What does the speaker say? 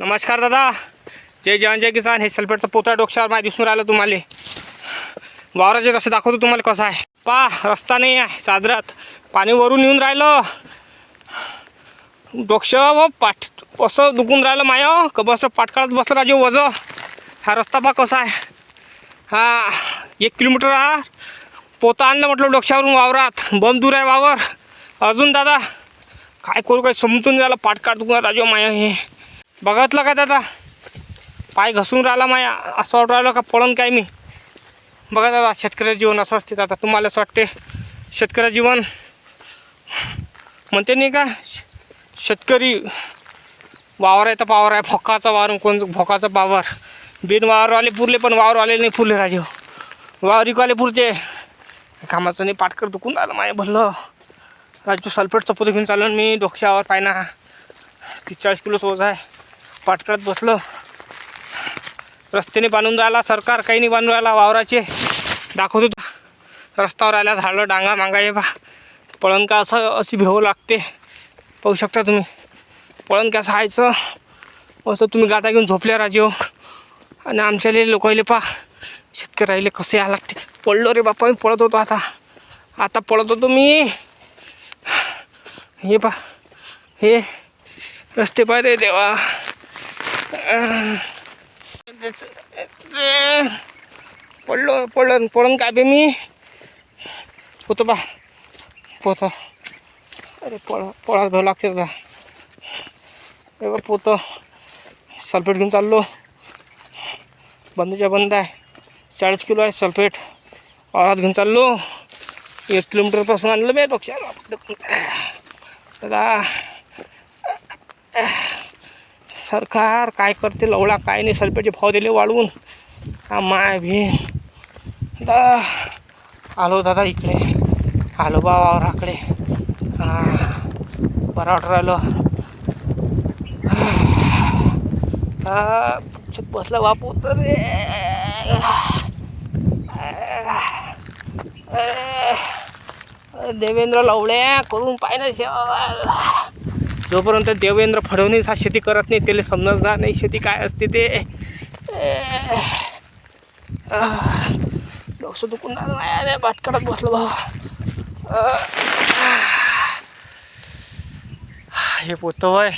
नमस्कार दादा. जय जवान जय किसान. हे सल्फेटचा पोता डोक्षावर माय दिसून राहिलं तुम्हाला. वावराचे कसं दाखवतो तुम्हाला कसं आहे? पा रस्ता नाही आहे साजरात पाणी वरून येऊन राहिलं. डोक्ष व पाठ असं दुखून राहिलं माय हो. का बस पाठ बसलं राजे वज. हा रस्ता पा कसा आहे. हा एक किलोमीटर हा. पोता आणलं म्हटलं डोक्यावरून वावरात. बम दूर आहे वावर. अजून दादा काय करू काय समजून राहिलं. पाठकाळ दुखून राजे हो माय हे. बघतलं का दादा? पाय घसून राहिला माया. असं वाटू राहिलं का पळण काय मी? बघा दादा शेतकऱ्याचं जीवन असं असते. दादा तुम्हाला असं वाटते? शेतकऱ्या जीवन म्हणते नाही का? शेतकरी वावर आहे तर पावर आहे. भोकाचा वावर कोण भोकाचा पावर. बिन वावरवाले पुरले पण वावरवाले नाही पुरले राजू हो. वावरिकवाले पुरते. कामाचं नाही पाटकर दुखून राहिलं माया भरलं राजू सल्फेट चपोत घेऊन चाललो मी डोक्यावर पाय ना. तीस चाळीस किलोच ओझ आहे. पाटकळत बसलो. रस्त्याने बांधून राहिला सरकार काही नाही बांधून राहिला वावराचे. दाखवतो रस्त्यावर आल्या झाडं डांगा मांगा हे बा पळण का असं अशी भेव लागते. पाहू शकता तुम्ही. पळण कसं हायचं? असं तुम्ही गाता घेऊन झोपल्या राजीव. आणि आमच्याले लोकायले पा शेतकऱ्याले कसं यायला लागते. पडलो रे बापा मी पळत होतो आता. आता पळत होतो मी. हे पा हे रस्ते पाय रे देवा. पडलो पडलं पडून काय बे मी? होतो बा पोतं. अरे पळ पळा भाऊ लागते आता. ए बा पोतो. सल्फेट घेऊन चाललो. बंदच्या बंद आहे. चाळीस किलो आहे सल्फेट. वावरात घेऊन चाललो. एक किलोमीटरपासून आणलं मी डोक्याला दादा सरकार काय करते लवळा काय नाही सल्फेटचे भाव दिले वाढवून. हा माय भी दा. आलो दादा इकडे. आलो बा वावराकडे. बरं वाटू राहिलो. बसला बापू तर रे. देवेंद्र लवड्या करून पाहिजे शेवा जोपर्यंत देवेंद्र फडणवीस हा शेती करत नाही त्याला समजणार नाही शेती काय असते ते. डोकं दुखून नाही अरे बाटकडत बसलो भाऊ हे पोतं वय.